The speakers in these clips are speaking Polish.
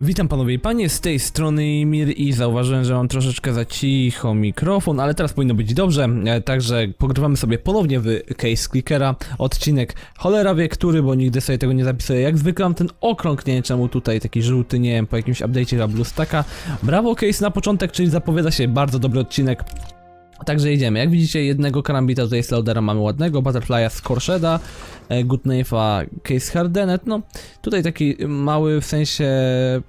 Witam panowie i panie, z tej strony Mir i zauważyłem, że mam troszeczkę za cicho mikrofon, ale teraz powinno być dobrze, e, także pogrywamy sobie ponownie w Case Clickera, odcinek cholera wie który, bo nigdy sobie tego nie zapisuję, jak zwykle mam ten okrąg, nie wiem czemu tutaj taki żółty, nie wiem, po jakimś update'cie chyba BlueStacka. Brawo Case na początek, czyli zapowiada się bardzo dobry odcinek. Także jedziemy. Jak widzicie, jednego karambita tutaj z mamy ładnego, Butterfly'a z Korsheda, e, Goodknife'a Case Hardenet. No, tutaj taki mały w sensie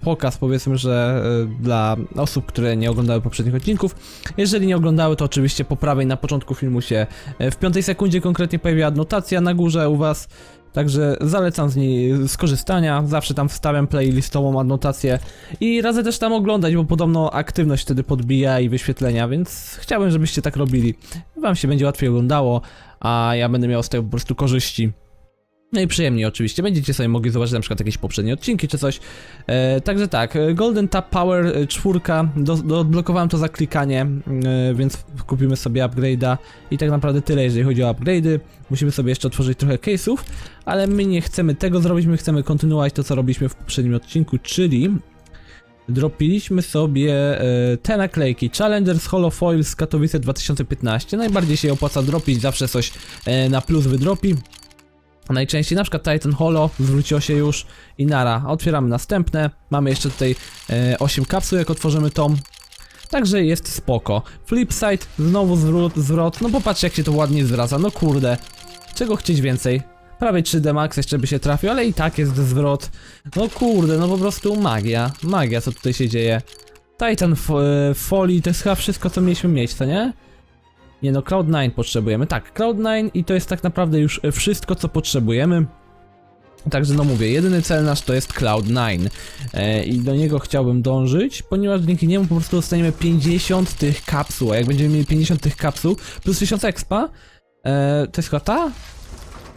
pokaz, powiedzmy, że e, dla osób, które nie oglądały poprzednich odcinków. Jeżeli nie oglądały, to oczywiście po prawej na początku filmu się e, w piątej sekundzie konkretnie pojawiła adnotacja na górze u was. Także zalecam z niej skorzystania. Zawsze tam wstawiam playlistową adnotację i radzę też tam oglądać, bo podobno aktywność wtedy podbija i wyświetlenia, więc chciałbym, żebyście tak robili. Wam się będzie łatwiej oglądało, a ja będę miał z tego po prostu korzyści. No i przyjemnie oczywiście, będziecie sobie mogli zobaczyć na przykład jakieś poprzednie odcinki czy coś. E, także tak, e, Golden Tap Power e, 4, do, do, odblokowałem to za klikanie, e, więc kupimy sobie upgrade'a. I tak naprawdę tyle jeżeli chodzi o upgrade'y. Musimy sobie jeszcze otworzyć trochę case'ów, ale my nie chcemy tego zrobić, my chcemy kontynuować to co robiliśmy w poprzednim odcinku, czyli Dropiliśmy sobie e, te naklejki. Challengers Hollow Foil z Katowice 2015 Najbardziej się opłaca dropić, zawsze coś e, na plus wydropi Najczęściej na przykład Titan Holo zwróciło się już i nara. Otwieramy następne. Mamy jeszcze tutaj e, 8 kapsuł, jak otworzymy tom. Także jest spoko. Flipside, znowu zwrot, zwrot. No popatrzcie jak się to ładnie zwraca. No kurde. Czego chcieć więcej? Prawie 3D Max jeszcze by się trafił, ale i tak jest zwrot. No kurde, no po prostu magia. Magia, co tutaj się dzieje. Titan fo e, Folii to jest chyba wszystko, co mieliśmy mieć, co nie? Nie no, Cloud9 potrzebujemy. Tak, Cloud9 i to jest tak naprawdę już wszystko, co potrzebujemy. Także no mówię, jedyny cel nasz to jest Cloud9 e, i do niego chciałbym dążyć, ponieważ dzięki niemu po prostu dostaniemy 50 tych kapsuł, a jak będziemy mieli 50 tych kapsuł plus 1000 expa, e, to jest chyba ta?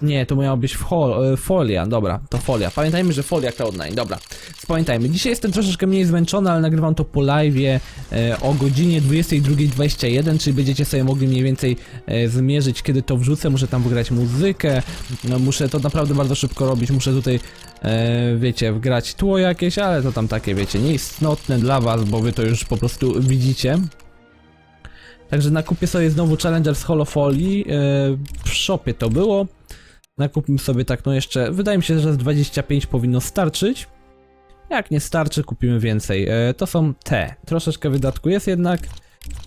Nie, to miała być e, folia, dobra, to folia. Pamiętajmy, że folia Cloud9, dobra. Pamiętajmy, dzisiaj jestem troszeczkę mniej zmęczony, ale nagrywam to po live'ie o godzinie 22.21, czyli będziecie sobie mogli mniej więcej e, zmierzyć, kiedy to wrzucę. Muszę tam wygrać muzykę, no, muszę to naprawdę bardzo szybko robić, muszę tutaj, e, wiecie, wgrać tło jakieś, ale to tam takie, wiecie, nieistotne dla was, bo wy to już po prostu widzicie. Także nakupię sobie znowu Challenger z holofolii, w shopie to było. Nakupmy sobie tak, no jeszcze, wydaje mi się, że z 25 powinno starczyć. Jak nie starczy, kupimy więcej. E, to są te. Troszeczkę wydatku jest jednak.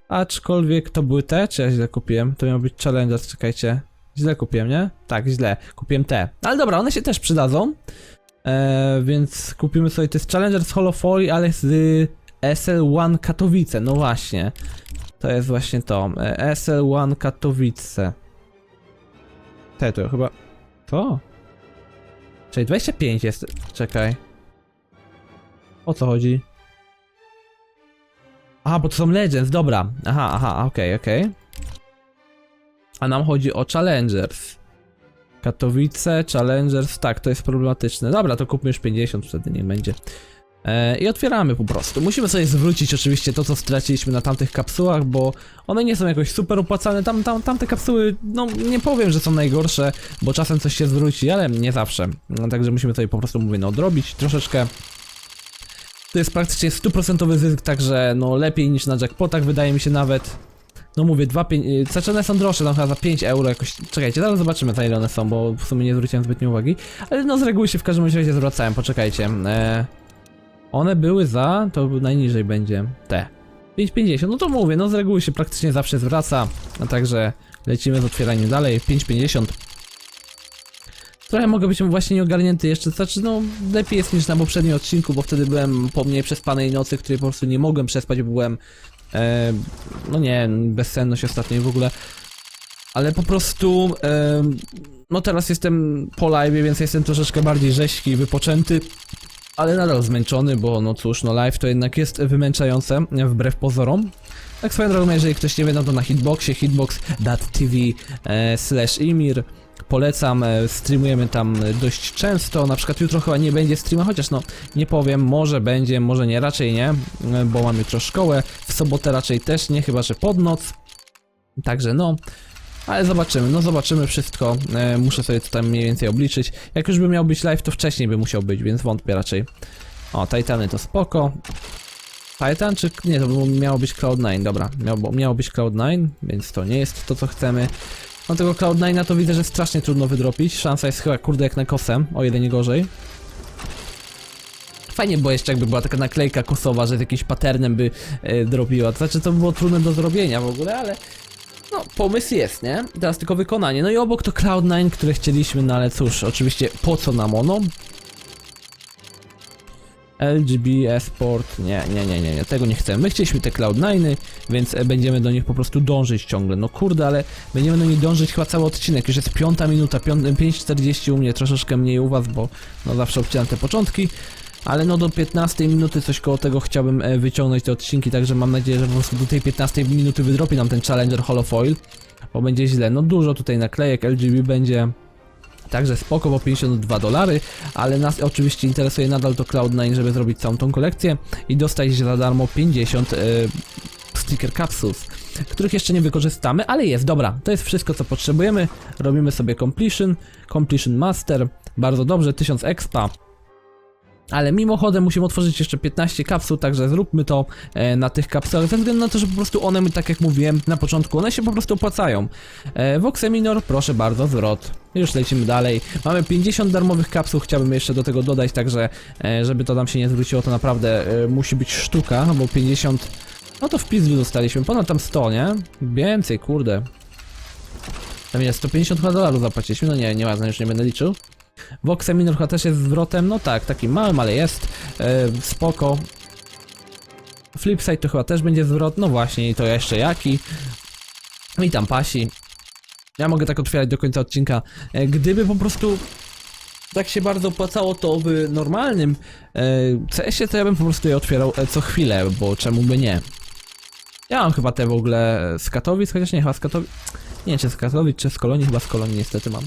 Aczkolwiek to były te, czy ja źle kupiłem? To miał być Challenger, czekajcie. Źle kupiłem, nie? Tak, źle. Kupiłem te. Ale dobra, one się też przydadzą. E, więc kupimy sobie, to jest Challenger z Holofoy, ale z y, SL1 Katowice. No właśnie. To jest właśnie to. E, SL1 Katowice. Te to chyba... To? Czyli 25 jest. Czekaj. O co chodzi? Aha, bo to są Legends, dobra. Aha, aha, okej, okej. A nam chodzi o Challengers. Katowice, Challengers, tak, to jest problematyczne. Dobra, to kupmy już 50, wtedy nie będzie. E, I otwieramy po prostu. Musimy sobie zwrócić oczywiście to, co straciliśmy na tamtych kapsułach, bo one nie są jakoś super opłacane. Tam, tam, tamte kapsuły, no nie powiem, że są najgorsze, bo czasem coś się zwróci, ale nie zawsze. No, także musimy sobie po prostu, mówię, no odrobić troszeczkę. To jest praktycznie 100% zysk, także no lepiej niż na jackpotach wydaje mi się nawet. No mówię, dwa pię- znaczy one są droższe, tam chyba za 5 euro jakoś, czekajcie, zaraz zobaczymy za ile one są, bo w sumie nie zwróciłem zbytnio uwagi. Ale no z reguły się w każdym razie zwracałem, poczekajcie. E, one były za, to najniżej będzie, te. 5,50, no to mówię, no z reguły się praktycznie zawsze zwraca, a także lecimy z otwieraniem dalej, 5,50. Trochę mogę być właśnie nieogarnięty jeszcze, znaczy no lepiej jest niż na poprzednim odcinku, bo wtedy byłem po mniej przespanej nocy, której po prostu nie mogłem przespać, bo byłem, e, no nie, bezsenność ostatniej w ogóle. Ale po prostu, e, no teraz jestem po live, więc jestem troszeczkę bardziej rzeźki i wypoczęty. Ale nadal zmęczony, bo no cóż, no live to jednak jest wymęczające, wbrew pozorom. Tak swoją drogą, jeżeli ktoś nie wie, no to na hitboxie, hitbox.tv e, slash imir. Polecam, e, streamujemy tam dość często, na przykład jutro chyba nie będzie streama, chociaż no nie powiem, może będzie, może nie, raczej nie, e, bo mam jutro szkołę, w sobotę raczej też nie, chyba że pod noc. Także no, ale zobaczymy, no zobaczymy wszystko. E, muszę sobie to tam mniej więcej obliczyć. Jak już by miał być live, to wcześniej by musiał być, więc wątpię raczej. O, Titany to spoko. Titan czy... Nie, to miało być Cloud9, dobra. Miało, miało być Cloud9, więc to nie jest to, co chcemy. No tego Cloud9 to widzę, że strasznie trudno wydropić. Szansa jest chyba, kurde, jak na kosem, o ile nie gorzej. Fajnie było jeszcze jakby była taka naklejka kosowa, że z jakimś patternem by e, drobiła. To znaczy to było trudne do zrobienia w ogóle, ale no pomysł jest, nie? Teraz tylko wykonanie. No i obok to Cloud9, które chcieliśmy, no ale cóż, oczywiście po co nam ono? LGB Esport, nie, nie, nie, nie, nie, tego nie chcemy. My chcieliśmy te Cloud9, więc e, będziemy do nich po prostu dążyć ciągle. No kurde, ale będziemy do nich dążyć chyba cały odcinek. Już jest piąta minuta, piąt- 5.40 u mnie, troszeczkę mniej u was, bo no zawsze obcinam te początki. Ale no do 15 minuty coś koło tego chciałbym e, wyciągnąć te odcinki, także mam nadzieję, że po prostu do tej 15 minuty wydropi nam ten Challenger Holofoil, bo będzie źle. No dużo tutaj naklejek, LGB będzie Także spoko, bo 52 dolary, ale nas oczywiście interesuje nadal to Cloud9, żeby zrobić całą tą kolekcję i dostać za darmo 50 e, sticker capsules, których jeszcze nie wykorzystamy, ale jest, dobra, to jest wszystko co potrzebujemy, robimy sobie completion, completion master, bardzo dobrze, 1000 expa, ale mimochodem musimy otworzyć jeszcze 15 kapsuł, także zróbmy to e, na tych kapsułach, ze względu na to, że po prostu one, tak jak mówiłem na początku, one się po prostu opłacają. E, Voxe Minor, proszę bardzo, zwrot. Już lecimy dalej. Mamy 50 darmowych kapsuł, chciałbym jeszcze do tego dodać, także e, żeby to nam się nie zwróciło, to naprawdę e, musi być sztuka, bo 50... No to w pizdu dostaliśmy, ponad tam 100, nie? Więcej, kurde. Tam jest 150 chyba dolarów zapłaciliśmy, no nie, nie ważne, już nie będę liczył. Voxe Minor też jest zwrotem, no tak, takim małym, ale jest. E, spoko. Flipside to chyba też będzie zwrot, no właśnie, i to jeszcze jaki. Witam pasi. Ja mogę tak otwierać do końca odcinka. E, Gdyby po prostu tak się bardzo opłacało to w normalnym e, CS-ie, to ja bym po prostu je otwierał co chwilę, bo czemu by nie. Ja mam chyba te w ogóle z Katowic, chociaż nie, chyba z Katowic... Nie wiem, czy z Katowic, czy z Kolonii, chyba z Kolonii niestety mam.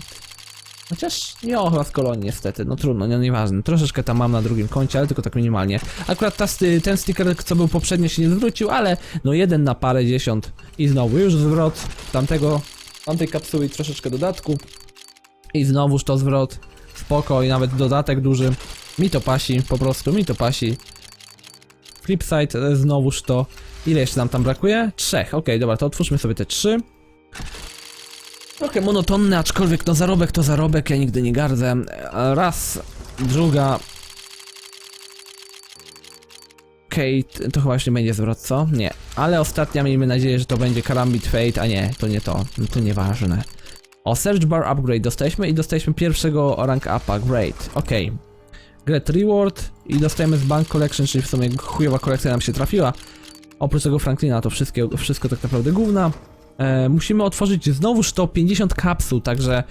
Chociaż nie, o, chyba kolonii niestety, no trudno, nie, nieważne. Troszeczkę tam mam na drugim koncie, ale tylko tak minimalnie. Akurat ta, ten sticker, co był poprzednio się nie zwrócił, ale no jeden na parę dziesiąt i znowu już zwrot tamtego, tamtej kapsuły troszeczkę dodatku i znowuż to zwrot. Spoko i nawet dodatek duży. Mi to pasi, po prostu mi to pasi. Flipside, e, znowuż to. Ile jeszcze nam tam brakuje? Trzech, okej, dobra, to otwórzmy sobie te trzy. Trochę monotonny, aczkolwiek no zarobek to zarobek, ja nigdy nie gardzę. E, Raz, druga. Kate, to chyba już nie będzie zwrot, co? Nie. Ale ostatnia miejmy nadzieję, że to będzie Karambit Fate, a nie, to nie to, no to nieważne. O, Search Bar Upgrade dostaliśmy i dostaliśmy pierwszego rank upa, great, okej. Get Reward i dostajemy z Bank Collection, czyli w sumie chujowa kolekcja nam się trafiła. Oprócz tego Franklina to wszystkie, wszystko tak naprawdę gówna. E, musimy otworzyć znowuż to 50 kapsuł, także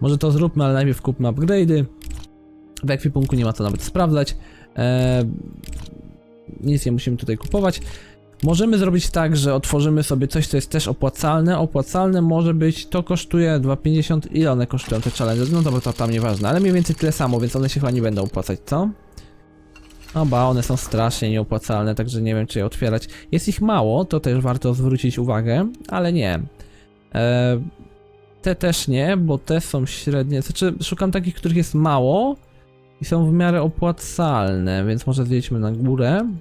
może to zróbmy, ale najpierw kupmy upgrade'y. W ekwipunku nie ma co nawet sprawdzać. E, nic nie musimy tutaj kupować. Możemy zrobić tak, że otworzymy sobie coś, co jest też opłacalne. Opłacalne może być, to kosztuje 2,50. Ile one kosztują te challenge? No dobra, to tam nieważne, ale mniej więcej tyle samo, więc one się chyba nie będą opłacać, co? No ba, one są strasznie nieopłacalne, także nie wiem czy je otwierać. Jest ich mało, to też warto zwrócić uwagę, ale nie. E, te też nie, bo te są średnie. Znaczy, szukam takich, których jest mało i są w miarę opłacalne, więc może zjedźmy na górę.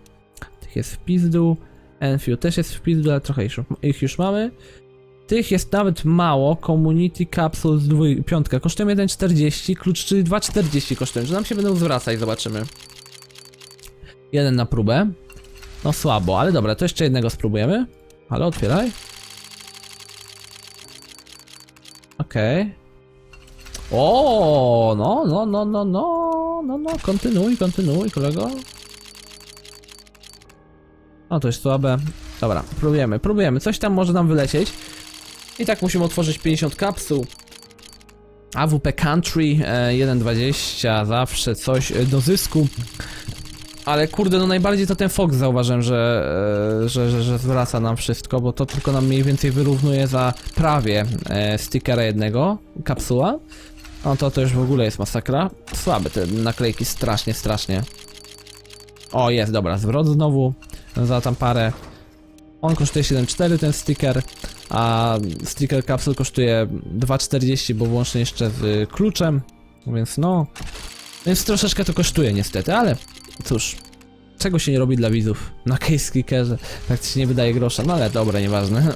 Tych jest w pizdu. Enfield też jest w pizdu, ale trochę ich, ich już mamy. Tych jest nawet mało. Community Capsules dwój, piątka kosztują 1,40, klucz czyli 2,40 kosztują, że nam się będą zwracać, zobaczymy. Jeden na próbę. No słabo, ale dobra, to jeszcze jednego spróbujemy. Ale otwieraj. Okej. O, no, no, no, no, no, no, no, kontynuuj, kontynuuj, kolego. No to jest słabe. Dobra, próbujemy, próbujemy. Coś tam może nam wylecieć. I tak musimy otworzyć 50 kapsuł. AWP Country e, 1.20, zawsze coś e, do zysku. Ale kurde, no najbardziej to ten Fox zauważyłem, że, e, że, że, że zwraca nam wszystko, bo to tylko nam mniej więcej wyrównuje za prawie e, stickera jednego, kapsuła. No to to już w ogóle jest masakra. Słabe te naklejki, strasznie, strasznie. O, jest, dobra, zwrot znowu za tam parę. On kosztuje 7,4 ten sticker, a sticker kapsul kosztuje 2,40, bo włącznie jeszcze z kluczem, więc no... Więc troszeczkę to kosztuje niestety, ale cóż, Dlaczego się nie robi dla widzów? Na case clickerze praktycznie nie wydaje grosza, no ale dobra, nieważne.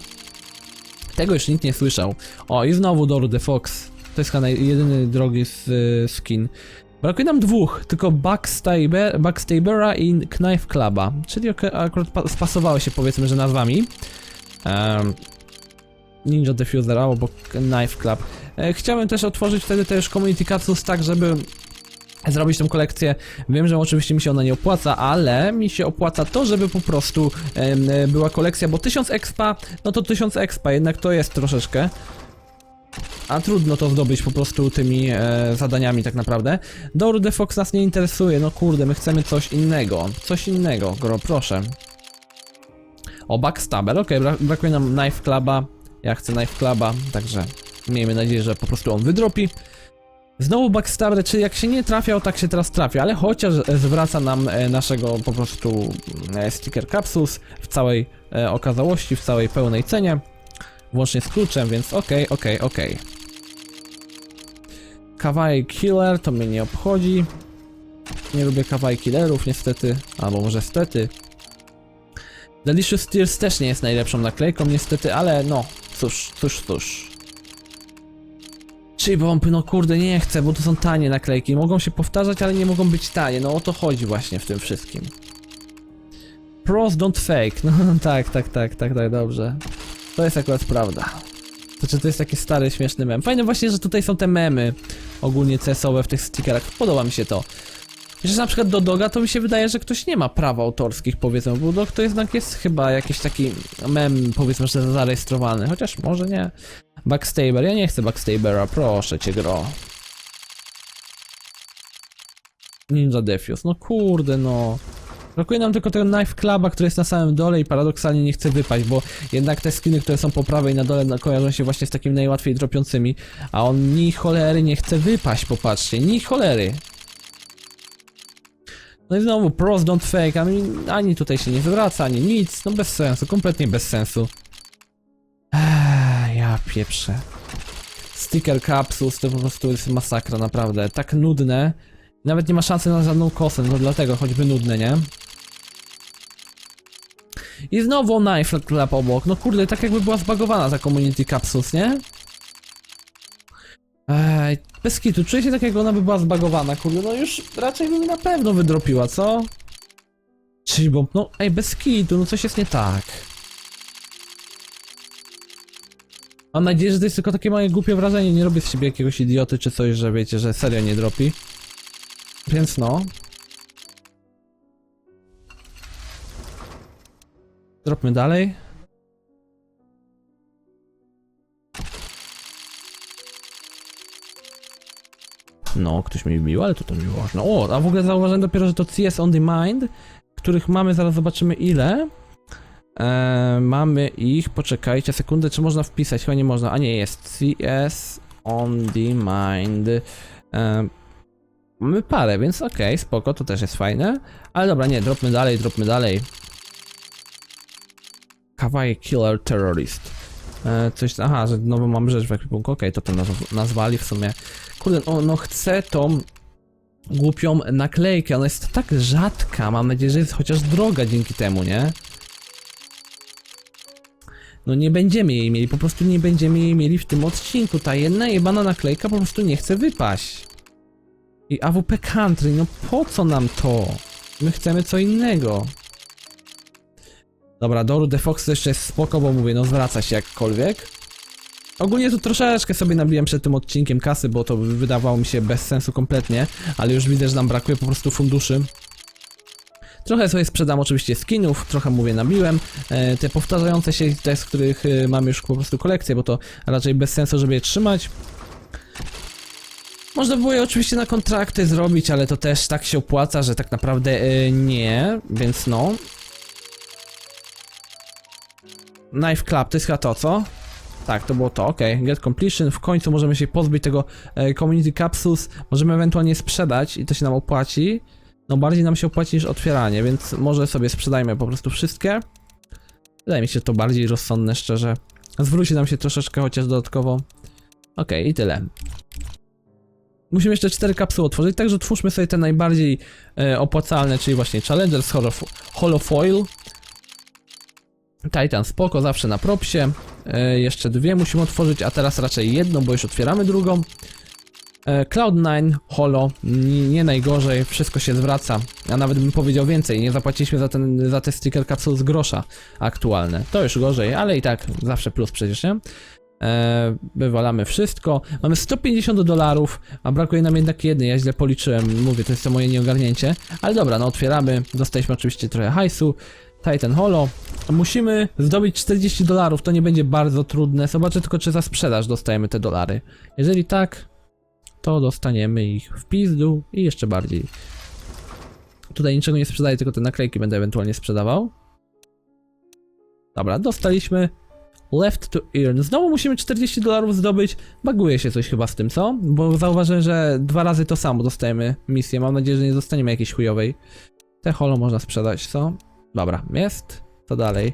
Tego już nikt nie słyszał. O, i znowu Doru the Fox. To jest chyba jedyny drogi s- y, skin. Brakuje nam dwóch, tylko Backstaber, Backstabera i Knife Cluba, czyli akurat pa- spasowały się powiedzmy, że nazwami. Em, Ninja Diffuser obok Knife Club. E, chciałem też otworzyć wtedy też Community Capsules tak, żeby zrobić tą kolekcję. Wiem, że oczywiście mi się ona nie opłaca, ale mi się opłaca to, żeby po prostu e, była kolekcja, bo 1000 expa, no to 1000 expa, jednak to jest troszeczkę. A trudno to zdobyć po prostu tymi e, zadaniami tak naprawdę. Door the Fox nas nie interesuje, no kurde, my chcemy coś innego. Coś innego, gro, proszę. O, Backstabber, okej, bra brakuje nam Knife Cluba. Ja chcę Knife Cluba, także miejmy nadzieję, że po prostu on wydropi. Znowu Backstabber, czyli jak się nie trafiał, tak się teraz trafia, ale chociaż e, zwraca nam e, naszego po prostu e, sticker capsules w całej okazałości, w całej pełnej cenie. Włącznie z kluczem, więc okej, okej, okej. Kawaii Killer to mnie nie obchodzi. Nie lubię kawaii killerów niestety, albo może stety. Delicious Tears też nie jest najlepszą naklejką niestety, ale no, cóż, cóż, cóż. Chibompy, no kurde, nie chcę, bo to są tanie naklejki. Mogą się powtarzać, ale nie mogą być tanie. No o to chodzi właśnie w tym wszystkim. Pros don't fake. No tak, tak, tak, tak, tak, dobrze. To jest akurat prawda. To czy to jest taki stary, śmieszny mem. Fajne właśnie, że tutaj są te memy ogólnie CS-owe w tych stickerach. Podoba mi się to. Że na przykład do Doga to mi się wydaje, że ktoś nie ma praw autorskich powiedzmy, bo Dog to jednak jest chyba jakiś taki mem powiedzmy, że zarejestrowany, chociaż może nie. Backstaber, ja nie chcę Backstabera, proszę cię gro. Ninja Defuse, no kurde no. Brakuje nam tylko tego Knife Cluba, który jest na samym dole i paradoksalnie nie chce wypaść, bo jednak te skiny, które są po prawej na dole no, kojarzą się właśnie z takimi najłatwiej dropiącymi, a on ni cholery nie chce wypaść, popatrzcie, ni cholery. No i znowu, pros don't fake, ani tutaj się nie zwraca, ani nic, no bez sensu, kompletnie bez sensu. Ja pieprzę. Sticker capsules to po prostu jest masakra, naprawdę. Tak nudne. Nawet nie ma szansy na żadną kosę, no dlatego choćby nudne, nie? I znowu knife club obok. No kurde, tak jakby była zbagowana ta community capsules, nie? Ej, bez kitu, czuję się tak jak ona by była zbagowana, kurde, no już raczej by na pewno wydropiła, co? Czyli bomb, no ej, bez kitu, no coś jest nie tak. Mam nadzieję, że to jest tylko takie małe głupie wrażenie, nie robię z siebie jakiegoś idioty czy coś, że wiecie, że serio nie dropi. Więc no. Dropmy dalej. No, ktoś mnie bił, ale to to miło. No, o, a w ogóle zauważyłem dopiero, że to CS on the mind, których mamy, zaraz zobaczymy ile. Eee, mamy ich, poczekajcie sekundę, czy można wpisać? Chyba nie można, a nie jest. CS on the mind. Eee, mamy parę, więc okej, spoko, to też jest fajne. Ale dobra, nie, dropmy dalej, dropmy dalej. Kawaii Killer Terrorist. E, coś, aha, że znowu mam rzecz w ekwipunku, okej, to to nazw nazwali w sumie. Kurde, no, no chcę tą głupią naklejkę, ona jest tak rzadka, mam nadzieję, że jest chociaż droga dzięki temu, nie? No nie będziemy jej mieli, po prostu nie będziemy jej mieli w tym odcinku, ta jedna jebana naklejka po prostu nie chce wypaść. I AWP Country, no po co nam to? My chcemy co innego. Dobra, Doru The Fox jeszcze jest spoko, bo mówię, no zwraca się jakkolwiek. Ogólnie tu troszeczkę sobie nabiłem przed tym odcinkiem kasy, bo to wydawało mi się bez sensu kompletnie, ale już widzę, że nam brakuje po prostu funduszy. Trochę sobie sprzedam oczywiście skinów, trochę mówię nabiłem. E, te powtarzające się, te z których e, mam już po prostu kolekcję, bo to raczej bez sensu, żeby je trzymać. Można było je oczywiście na kontrakty zrobić, ale to też tak się opłaca, że tak naprawdę e, nie, więc no. Knife Club, to jest chyba to, co? Tak, to było to, ok. Get completion, w końcu możemy się pozbyć tego e, community capsules, możemy ewentualnie sprzedać i to się nam opłaci. No bardziej nam się opłaci niż otwieranie, więc może sobie sprzedajmy po prostu wszystkie. Wydaje mi się to bardziej rozsądne, szczerze. Zwróci nam się troszeczkę chociaż dodatkowo. Ok, i tyle. Musimy jeszcze 4 kapsuły otworzyć, także otwórzmy sobie te najbardziej e, opłacalne, czyli właśnie Challengers, Holof Holofoil. Titan spoko, zawsze na propsie. E, jeszcze dwie musimy otworzyć, a teraz raczej jedną, bo już otwieramy drugą. E, Cloud9, Holo, nie, najgorzej, wszystko się zwraca. A nawet bym powiedział więcej, nie zapłaciliśmy za, ten, za te sticker kapsuł z grosza aktualne. To już gorzej, ale i tak zawsze plus przecież, nie? E, wywalamy wszystko. Mamy 150 dolarów, a brakuje nam jednak jednej. Ja źle policzyłem, mówię, to jest to moje nieogarnięcie. Ale dobra, no otwieramy. Dostaliśmy oczywiście trochę hajsu. Titan Holo. Musimy zdobyć 40 dolarów, to nie będzie bardzo trudne. Zobaczę tylko, czy za sprzedaż dostajemy te dolary. Jeżeli tak, to dostaniemy ich w pizdu i jeszcze bardziej. Tutaj niczego nie sprzedaję, tylko te naklejki będę ewentualnie sprzedawał. Dobra, dostaliśmy. Left to earn. Znowu musimy 40 dolarów zdobyć. Baguje się coś chyba z tym, co? Bo zauważyłem, że dwa razy to samo dostajemy misję. Mam nadzieję, że nie dostaniemy jakiejś chujowej. Te holo można sprzedać, co? Dobra, jest. To dalej.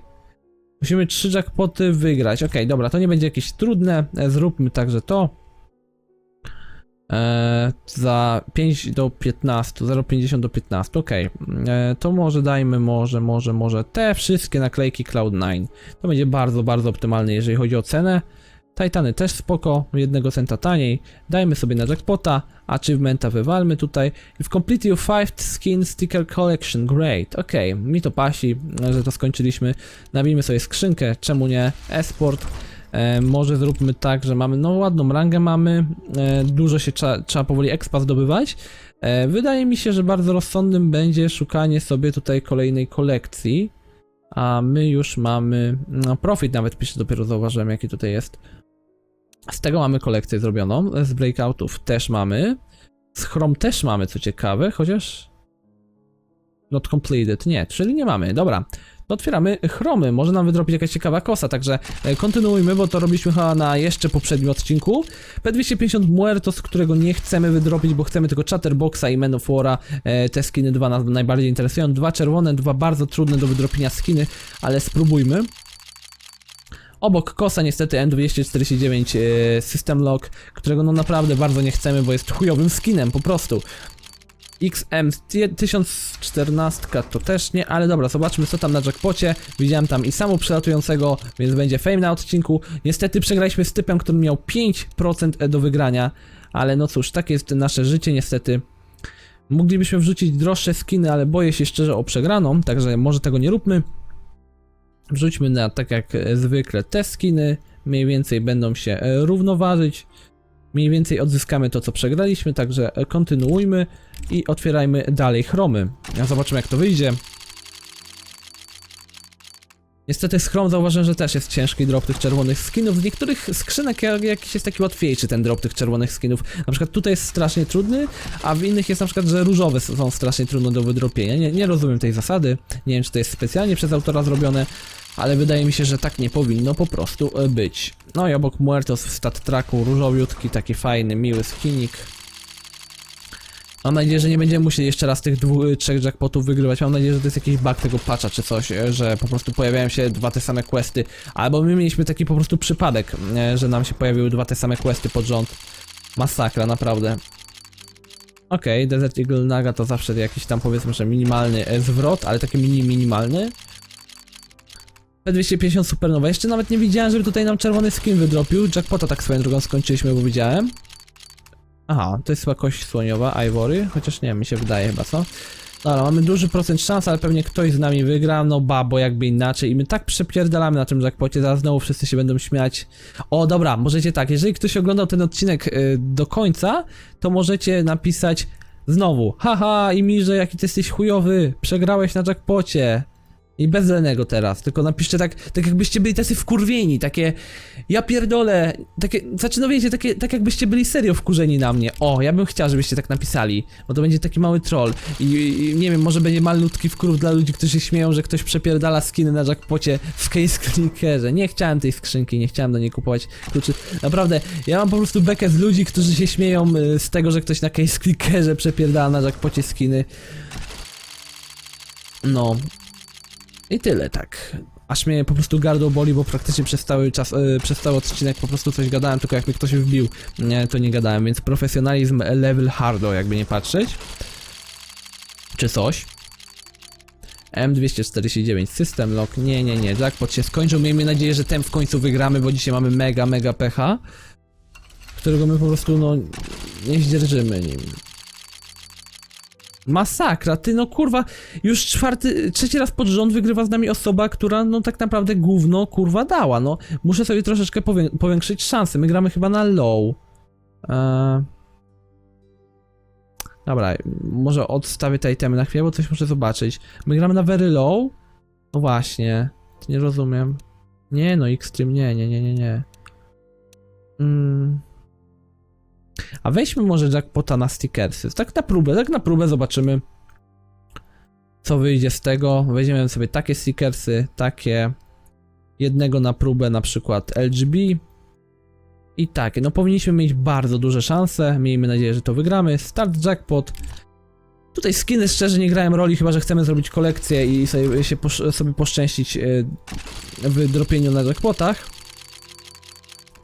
Musimy trzy jackpoty wygrać. Okej, dobra, to nie będzie jakieś trudne. E, Zróbmy także to. Eee, za 5 do 15, 0,50 do 15, okej. Eee, to może dajmy, może, może, może te wszystkie naklejki Cloud9. To będzie bardzo, bardzo optymalne, jeżeli chodzi o cenę. Titany też spoko, jednego centa taniej. Dajmy sobie na jackpota, achievementa wywalmy tutaj. W Complete Your 5 Skin Sticker Collection, great. Okej, mi to pasi, że to skończyliśmy. Nabijmy sobie skrzynkę, czemu nie? Esport. E, może zróbmy tak, że mamy, no ładną rangę mamy, e, dużo się trza, trzeba powoli expa zdobywać. E, wydaje mi się, że bardzo rozsądnym będzie szukanie sobie tutaj kolejnej kolekcji. A my już mamy, no profit nawet pisze, dopiero zauważyłem jaki tutaj jest. Z tego mamy kolekcję zrobioną, z breakoutów też mamy. Z Chrome też mamy, co ciekawe, chociaż... Not completed, nie, czyli nie mamy, dobra. To otwieramy chromy, może nam wydrobić jakaś ciekawa kosa, także e, kontynuujmy, bo to robiliśmy chyba na jeszcze poprzednim odcinku. P250 Muertos, którego nie chcemy wydrobić, bo chcemy tylko Chatterboxa i Men of War'a. E, te skiny dwa nas najbardziej interesują. Dwa czerwone, dwa bardzo trudne do wydropienia skiny, ale spróbujmy. Obok kosa niestety M249 e, System Lock, którego no naprawdę bardzo nie chcemy, bo jest chujowym skinem po prostu. XM 1014 to też nie, ale dobra, zobaczmy co tam na jackpocie. Widziałem tam i samo przelatującego, więc będzie fame na odcinku. Niestety przegraliśmy z typem, który miał 5% do wygrania, ale no cóż, takie jest nasze życie niestety. Moglibyśmy wrzucić droższe skiny, ale boję się szczerze o przegraną, także może tego nie róbmy. Wrzućmy na tak jak e, zwykle te skiny, mniej więcej będą się e, równoważyć. Mniej więcej odzyskamy to, co przegraliśmy, także kontynuujmy i otwierajmy dalej chromy. Zobaczymy, jak to wyjdzie. Niestety z chrom zauważyłem, że też jest ciężki drop tych czerwonych skinów. Z niektórych skrzynek jak- jakiś jest taki łatwiejszy ten drop tych czerwonych skinów. Na przykład tutaj jest strasznie trudny, a w innych jest na przykład, że różowe są strasznie trudne do wydropienia. Nie, nie rozumiem tej zasady. Nie wiem, czy to jest specjalnie przez autora zrobione, ale wydaje mi się, że tak nie powinno po prostu e, być. No i obok Muertos w stat tracku różowiutki, taki fajny, miły skinik. Mam nadzieję, że nie będziemy musieli jeszcze raz tych dwóch, trzech jackpotów wygrywać. Mam nadzieję, że to jest jakiś bug tego patcha czy coś, e, że po prostu pojawiają się dwa te same questy. Albo my mieliśmy taki po prostu przypadek, e, że nam się pojawiły dwa te same questy pod rząd. Masakra, naprawdę. Okej, Desert Eagle Naga to zawsze jakiś tam powiedzmy, że minimalny e, zwrot, ale taki mini minimalny. P250 Supernowa. Jeszcze nawet nie widziałem, żeby tutaj nam czerwony skin wydropił. Jackpota tak swoją drogą skończyliśmy, bo widziałem. Aha, to jest chyba kość słoniowa, Ivory, chociaż nie, mi się wydaje chyba, co? Dobra, mamy duży procent szans, ale pewnie ktoś z nami wygra, no ba, bo jakby inaczej. I my tak przepierdalamy na tym jackpocie, zaraz znowu wszyscy się będą śmiać. O, dobra, możecie tak, jeżeli ktoś oglądał ten odcinek y, do końca, to możecie napisać znowu, haha, i mi, że jaki ty jesteś chujowy, przegrałeś na jackpocie. I bez Lenego teraz, tylko napiszcie tak, tak jakbyście byli tacy wkurwieni, takie ja pierdolę, takie, znaczy no wiecie, takie, tak jakbyście byli serio wkurzeni na mnie. O, ja bym chciał, żebyście tak napisali, bo to będzie taki mały troll. I, i nie wiem, może będzie malutki wkurw dla ludzi, którzy się śmieją, że ktoś przepierdala skiny na jackpocie w case. Nie chciałem tej skrzynki, nie chciałem do niej kupować kluczy. Naprawdę, ja mam po prostu bekę z ludzi, którzy się śmieją y, z tego, że ktoś na case przepierdala na jackpocie skiny. No, i tyle, tak. aż mnie po prostu gardło boli, bo praktycznie przez cały czas, e, przez cały odcinek po prostu coś gadałem, tylko jak mnie ktoś wbił, nie, to nie gadałem, więc profesjonalizm level hardo, jakby nie patrzeć. Czy coś. M249 System Lock, nie, nie, nie, jackpot się skończył, miejmy nadzieję, że ten w końcu wygramy, bo dzisiaj mamy mega, mega pecha, którego my po prostu, no, nie zdzierżymy nim. Masakra, ty no kurwa, już czwarty, trzeci raz pod rząd wygrywa z nami osoba, która no tak naprawdę gówno kurwa dała, no. Muszę sobie troszeczkę powię- powiększyć szanse, my gramy chyba na low. Eee... Dobra, może odstawię te itemy na chwilę, bo coś muszę zobaczyć. My gramy na very low? No właśnie, nie rozumiem. Nie no, Xtreme, nie, nie, nie, nie, nie. Mm. A weźmy może jackpota na stickersy. Tak na próbę, tak na próbę zobaczymy. Co wyjdzie z tego. Weźmiemy sobie takie stickersy, takie. Jednego na próbę, na przykład LGB. I takie. No powinniśmy mieć bardzo duże szanse. Miejmy nadzieję, że to wygramy. Start jackpot. Tutaj skiny szczerze nie grają roli, chyba że chcemy zrobić kolekcję i sobie, się posz- sobie poszczęścić e, w dropieniu na jackpotach.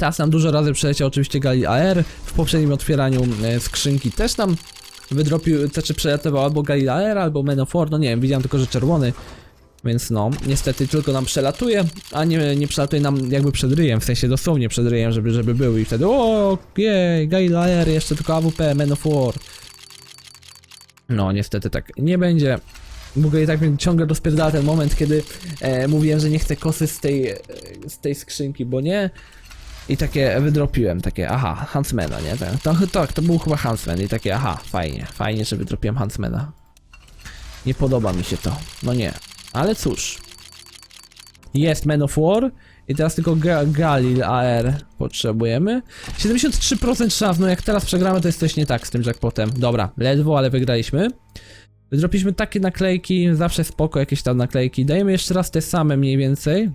Teraz nam dużo razy przeleciał oczywiście Gali AR. W poprzednim otwieraniu e, skrzynki też nam wydropił, znaczy przelatywał albo Gali AR, albo Men of War, no nie wiem, widziałem tylko, że czerwony. Więc no, niestety tylko nam przelatuje, a nie, nie przelatuje nam jakby przed ryjem, w sensie dosłownie przed ryjem, żeby, żeby był i wtedy o, jej, Gali AR, jeszcze tylko AWP, Men of War. No, niestety tak nie będzie. W ogóle i tak mnie ciągle rozpierdala ten moment, kiedy e, mówiłem, że nie chcę kosy z tej, e, z tej skrzynki, bo nie. I takie wydropiłem, takie aha, Huntsmana, nie? Tak, to, tak, to był chyba Huntsman i takie aha, fajnie, fajnie, że wydropiłem Huntsmana. Nie podoba mi się to, no nie. Ale cóż. Jest Man of War i teraz tylko Ga Galil AR potrzebujemy. 73% szans, no jak teraz przegramy to jest coś nie tak z tym jackpotem. Dobra, ledwo, ale wygraliśmy. Wydropiliśmy takie naklejki, zawsze spoko jakieś tam naklejki. Dajemy jeszcze raz te same mniej więcej.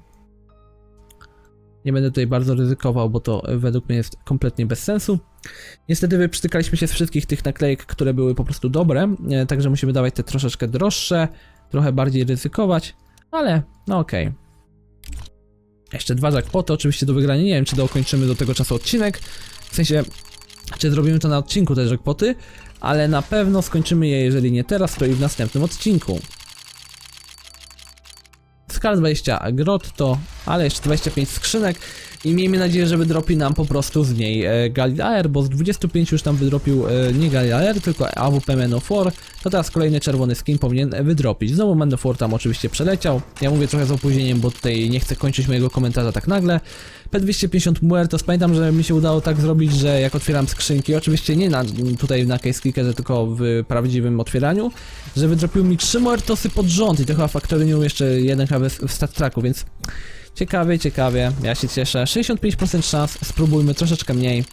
Nie będę tutaj bardzo ryzykował, bo to według mnie jest kompletnie bez sensu. Niestety wyprztykaliśmy się z wszystkich tych naklejek, które były po prostu dobre, e, także musimy dawać te troszeczkę droższe, trochę bardziej ryzykować, ale no okej. Jeszcze dwa jackpoty oczywiście do wygrania, nie wiem czy dokończymy do tego czasu odcinek, w sensie, czy zrobimy to na odcinku te jackpoty, ale na pewno skończymy je, jeżeli nie teraz, to i w następnym odcinku. Skal 20 grotto, ale jeszcze 25 skrzynek i miejmy nadzieję, że wydropi nam po prostu z niej e, Galil AR, bo z 25 już tam wydropił e, nie Galil AR, tylko AWP Man of War, to teraz kolejny czerwony skin powinien wydropić. Znowu Man of War tam oczywiście przeleciał, ja mówię trochę z opóźnieniem, bo tutaj nie chcę kończyć mojego komentarza tak nagle. P250 Muertos, pamiętam, że mi się udało tak zrobić, że jak otwieram skrzynki, oczywiście nie na, tutaj na case clickerze, tylko w prawdziwym otwieraniu, że wydropił mi 3 Muertosy pod rząd i to chyba Factorinium jeszcze jeden chyba w stat tracku, więc ciekawie, ciekawie, ja się cieszę. 65% szans, spróbujmy troszeczkę mniej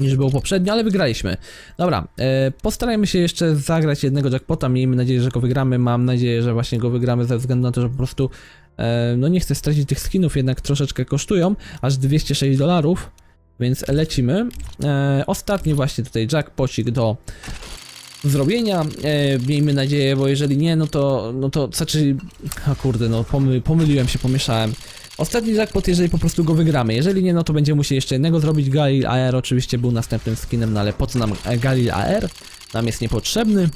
niż było poprzednio, ale wygraliśmy. Dobra, e, postarajmy się jeszcze zagrać jednego jackpota, miejmy nadzieję, że go wygramy, mam nadzieję, że właśnie go wygramy ze względu na to, że po prostu e, no nie chcę stracić tych skinów, jednak troszeczkę kosztują, aż 206 dolarów, więc lecimy. E, ostatni właśnie tutaj jackpocik do zrobienia, e, miejmy nadzieję, bo jeżeli nie, no to, no to, znaczy, a kurde, no pomy, pomyliłem się, pomieszałem. Ostatni jackpot, jeżeli po prostu go wygramy, jeżeli nie, no to będziemy musieli jeszcze jednego zrobić, Galil AR oczywiście był następnym skinem, no ale po co nam e, Galil AR? Nam jest niepotrzebny.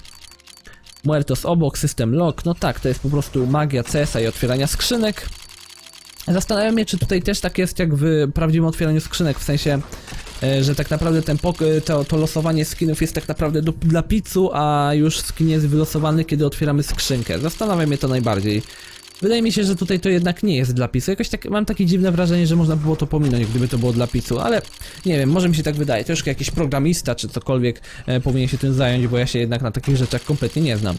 Muertos obok, system lock, no tak, to jest po prostu magia CS-a i otwierania skrzynek. Zastanawiam się, czy tutaj też tak jest jak w prawdziwym otwieraniu skrzynek, w sensie, że tak naprawdę ten pok- e, to, to losowanie skinów jest tak naprawdę do, dla pizzu, a już skin jest wylosowany, kiedy otwieramy skrzynkę. Zastanawia mnie to najbardziej. Wydaje mi się, że tutaj to jednak nie jest dla PiSu. Jakoś tak, mam takie dziwne wrażenie, że można by było to pominąć, gdyby to było dla PiSu, ale nie wiem, może mi się tak wydaje. Troszkę jakiś programista czy cokolwiek e, powinien się tym zająć, bo ja się jednak na takich rzeczach kompletnie nie znam.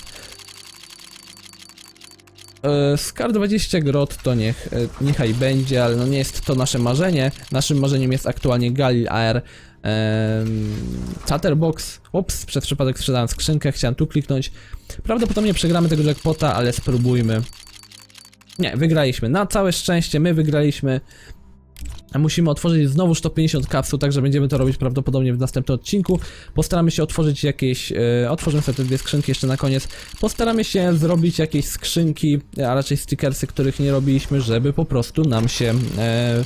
E, Skar 20 grot to niech, e, niechaj będzie, ale no nie jest to nasze marzenie. Naszym marzeniem jest aktualnie Galil AR. Ehm, Chatterbox. Ups, przez przypadek sprzedałem skrzynkę, chciałem tu kliknąć. Prawdopodobnie przegramy tego jackpota, ale spróbujmy. Nie, wygraliśmy. Na całe szczęście my wygraliśmy. Musimy otworzyć znowu 150 kapsuł, także będziemy to robić prawdopodobnie w następnym odcinku. Postaramy się otworzyć jakieś, e, otworzymy sobie te dwie skrzynki jeszcze na koniec. Postaramy się zrobić jakieś skrzynki, a raczej stickersy, których nie robiliśmy, żeby po prostu nam się e,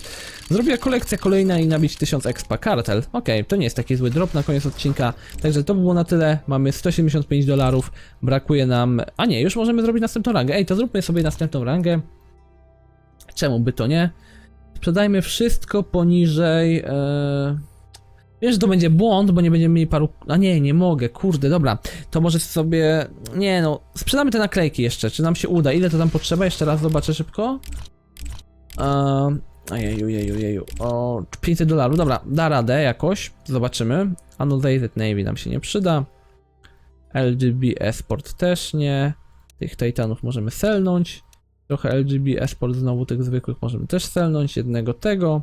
zrobiła kolekcja kolejna i nabić 1000 expa kartel. Okej, to nie jest taki zły drop na koniec odcinka, także to by było na tyle. Mamy 175 dolarów, brakuje nam, a nie, już możemy zrobić następną rangę. Ej, to zróbmy sobie następną rangę. Czemu by to nie? Sprzedajmy wszystko poniżej. E... Wiesz, że to będzie błąd, bo nie będziemy mieli paru. A nie, nie mogę, kurde, dobra. To może sobie. Nie no, sprzedamy te naklejki jeszcze. Czy nam się uda? Ile to tam potrzeba? Jeszcze raz zobaczę szybko. Eee, Ojeju, jeju, jeju. O, 500 dolarów, dobra, da radę jakoś. Zobaczymy. Annotated Navy nam się nie przyda. LGB Esport też nie. Tych Titanów możemy selnąć. Trochę LGB Esport znowu tych zwykłych możemy też selnąć. Jednego tego.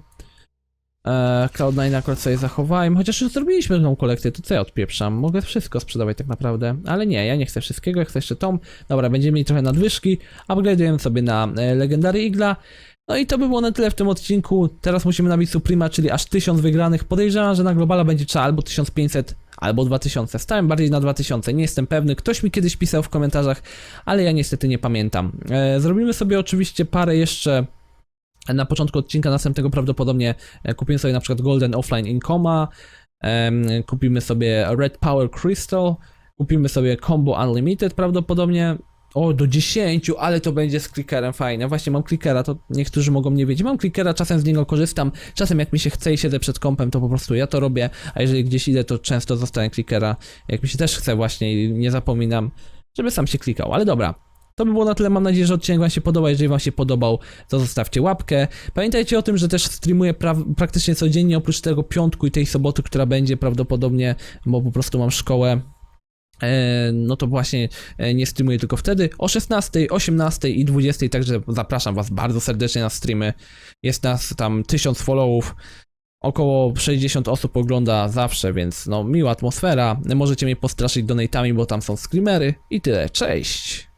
Eee, Cloud9 akurat sobie zachowajmy. Chociaż już zrobiliśmy tą kolekcję, to co ja odpieprzam? Mogę wszystko sprzedawać tak naprawdę. Ale nie, ja nie chcę wszystkiego, ja chcę jeszcze tą. Dobra, będziemy mieli trochę nadwyżki. Upgrade'ujemy sobie na e, Legendary Igla. No i to by było na tyle w tym odcinku. Teraz musimy nabić Suprema, czyli aż 1000 wygranych. Podejrzewam, że na Globala będzie trzeba albo 1500, albo 2000. Stałem bardziej na 2000, nie jestem pewny. Ktoś mi kiedyś pisał w komentarzach, ale ja niestety nie pamiętam. E, zrobimy sobie oczywiście parę jeszcze na początku odcinka następnego prawdopodobnie e, kupimy sobie na przykład Golden Offline Incoma, kupimy sobie Red Power Crystal, kupimy sobie Combo Unlimited prawdopodobnie. O, do 10, ale to będzie z clickerem fajne. Właśnie mam clickera, to niektórzy mogą nie wiedzieć. Mam clickera, czasem z niego korzystam, czasem jak mi się chce i siedzę przed kompem, to po prostu ja to robię, a jeżeli gdzieś idę, to często zostaję clickera. Jak mi się też chce właśnie i nie zapominam, żeby sam się klikał, ale dobra. To by było na tyle, mam nadzieję, że odcinek Wam się podoba. Jeżeli Wam się podobał, to zostawcie łapkę. Pamiętajcie o tym, że też streamuję pra- praktycznie codziennie, oprócz tego piątku i tej soboty, która będzie prawdopodobnie, bo po prostu mam szkołę. E, No to właśnie e, nie streamuję tylko wtedy o 16, 18 i 20, także zapraszam Was bardzo serdecznie na streamy. Jest nas tam 1000 followów, około 60 osób ogląda zawsze, więc no miła atmosfera. Możecie mnie postraszyć donate'ami, bo tam są screamery i tyle. Cześć!